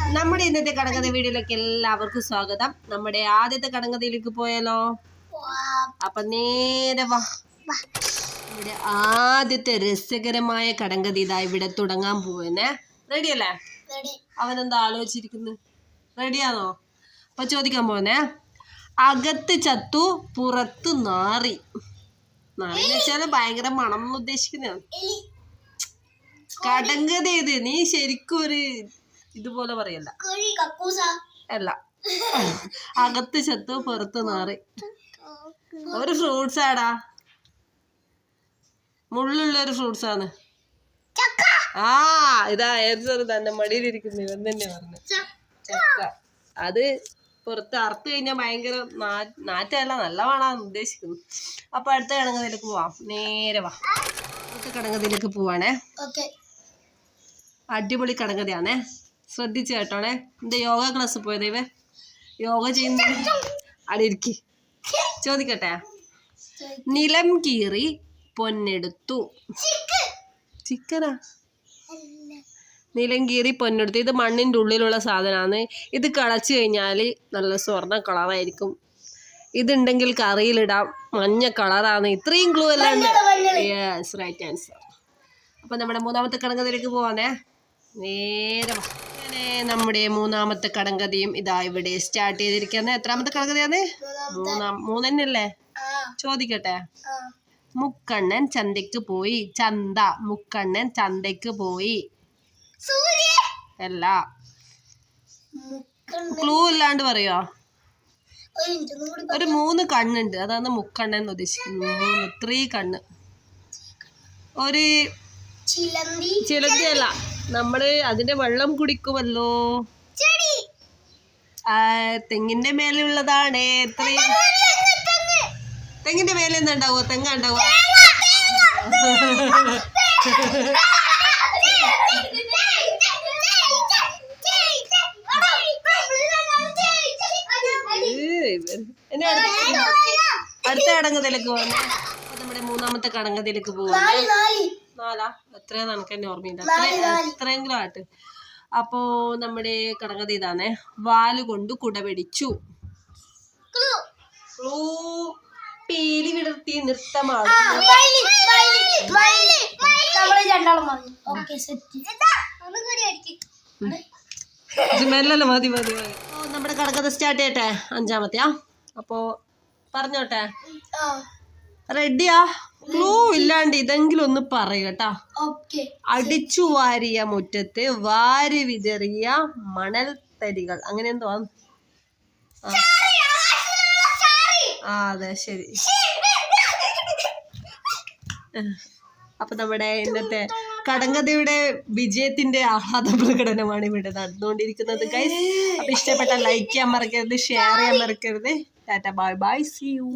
നമ്മുടെ ഇന്നത്തെ കടങ്കഥ വീഡിയോയിലേക്ക് എല്ലാവർക്കും സ്വാഗതം. നമ്മുടെ ആദ്യത്തെ കടങ്കഥയിലേക്ക് പോയാലോ? അപ്പൊ നേരെ വാ. ഇവിടെ ആദ്യത്തെ രസകരമായ കടങ്കഥ ഇതാ ഇവിടെ തുടങ്ങാൻ പോവനെ റെഡിയല്ലേ അവനെന്താ ആലോചിച്ചിരിക്കുന്നു? റെഡിയാണോ അപ്പൊ ചോദിക്കാൻ പോവനെ അകത്ത് ചത്തു പുറത്തു നാറി. നാറി എന്ന് ഭയങ്കര മണം എന്ന് ഉദ്ദേശിക്കുന്നതാണ്. കടങ്കഥ ഇത് നീ ശരിക്കും ഒരു ഇതുപോലെ പറയല്ല അല്ല. അകത്ത് ചത്തു പുറത്ത് നാറി. ഒരു ഫ്രൂട്ട്സ് ആടാ. മുള്ളുള്ള ഒരു ഫ്രൂട്ട്സ് ആണ്. ആ ഇതാ ഏത് തന്നെ മടിയിലിരിക്കുന്നു. ഇവൻ തന്നെ പറഞ്ഞു. ചക്ക. അത് പുറത്ത് അറുത്ത് കഴിഞ്ഞാൽ ഭയങ്കര നാറ്റല്ല നല്ല വേണമെന്ന് ഉദ്ദേശിക്കുന്നു. അപ്പൊ അടുത്ത കിടങ്ങതിലേക്ക് പോവാം. നേരെ വാ. അടുത്ത കിടങ്ങതിലേക്ക് പോവാണേ. അടിപൊളി കടങ്കഥയാണേ ശ്രദ്ധിച്ചു കേട്ടോളെ എന്താ യോഗ ക്ലാസ് പോയത് ഇവ യോഗ ചെയ്യുന്ന അടിയിരിക്കി ചോദിക്കട്ടെ? നിലം കീറി പൊന്നെടുത്തു. ചിക്കനാ? നിലം കീറി പൊന്നെടുത്തു. ഇത് മണ്ണിന്റെ ഉള്ളിലുള്ള സാധനമാണ്. ഇത് കളച്ചു കഴിഞ്ഞാൽ നല്ല സ്വർണ കളറായിരിക്കും. ഇതുണ്ടെങ്കിൽ കറിയിലിടാം. മഞ്ഞ കളറാണ്. ഇത്രയും ക്ലൂ എല്ലാം യെസ് റൈറ്റ് ആൻസർ അപ്പം നമ്മുടെ മൂന്നാമത്തെ കിടങ്ങതിലേക്ക് പോവാനേ നേരെ നമ്മുടെ മൂന്നാമത്തെ കടങ്കഥയും ഇതാ ഇവിടെ സ്റ്റാർട്ട് ചെയ്തിരിക്കുന്നത് എത്രാമത്തെ കടങ്കഥയാണ്? മൂന്നാം മൂന്നെണ്ണല്ലേ ചോദിക്കട്ടെ. മുക്കണ്ണൻ ചന്തയ്ക്ക് പോയി. ചന്ത മുക്കണ്ണൻ ചന്തയ്ക്ക് പോയി. അല്ല. ക്ലൂ ഇല്ലാണ്ട് പറയോ? ഒരു മൂന്ന് കണ്ണുണ്ട്. അതാണ് മുക്കണ്ണൻ ഉദ്ദേശിക്കുന്നത്. മൂന്ന് ത്രീ കണ്ണ്. ഒരു ചിലന്തി അല്ല. നമ്മൾ അതിന്റെ വെള്ളം കുടിക്കുമല്ലോ. തെങ്ങിന്റെ മേലുള്ളതാണ്. എത്രയും തെങ്ങിന്റെ മേലെ എന്താ ഉണ്ടാവുക? തെങ്ങ ഉണ്ടാവുക? എന്നെ അടുത്ത അടുത്ത തിലക്ക് പോകുന്നു നമ്മുടെ മൂന്നാമത്തെ കടങ്കഥയിലേക്ക് പോകുന്നത് നാലാ എത്രയാ നമുക്ക് തന്നെ ഓർമ്മയില്ല എത്രയെങ്കിലും ആട്ട് അപ്പോ നമ്മുടെ കടങ്കഥ ഇതാണേ. വാൽ കൊണ്ട് കുടപിടിച്ചു. പീലി വിടർത്തി നൃത്തമാണ്. മതി. മെല്ലല്ല മതി മതി നമ്മുടെ കടക്കഥ സ്റ്റാർട്ട് ചെയ്യട്ടെ? അഞ്ചാമത്തെയാ? അപ്പോ പറഞ്ഞോട്ടെ? റെഡിയാ? ക്ലൂ ഇല്ലാണ്ട് ഇതെങ്കിലും ഒന്ന് പറയട്ടാ അടിച്ചു വാരിയ മുറ്റത്ത് വാരി വിതറിയ മണൽ തരികൾ അങ്ങനെ എന്തോ. ആ. അതെ ശരി. അപ്പൊ നമ്മുടെ ഇന്നത്തെ കടങ്കഥയുടെ വിജയത്തിന്റെ ആഹ്ലാദ പ്രകടനമാണ് ഇവിടെ നടന്നുകൊണ്ടിരിക്കുന്നത് ഗൈസ് അപ്പൊ ഇഷ്ടപ്പെട്ട ലൈക്ക് ചെയ്യാൻ മറക്കരുത് ഷെയർ ചെയ്യാൻ മറക്കരുത്. Tata bye bye see you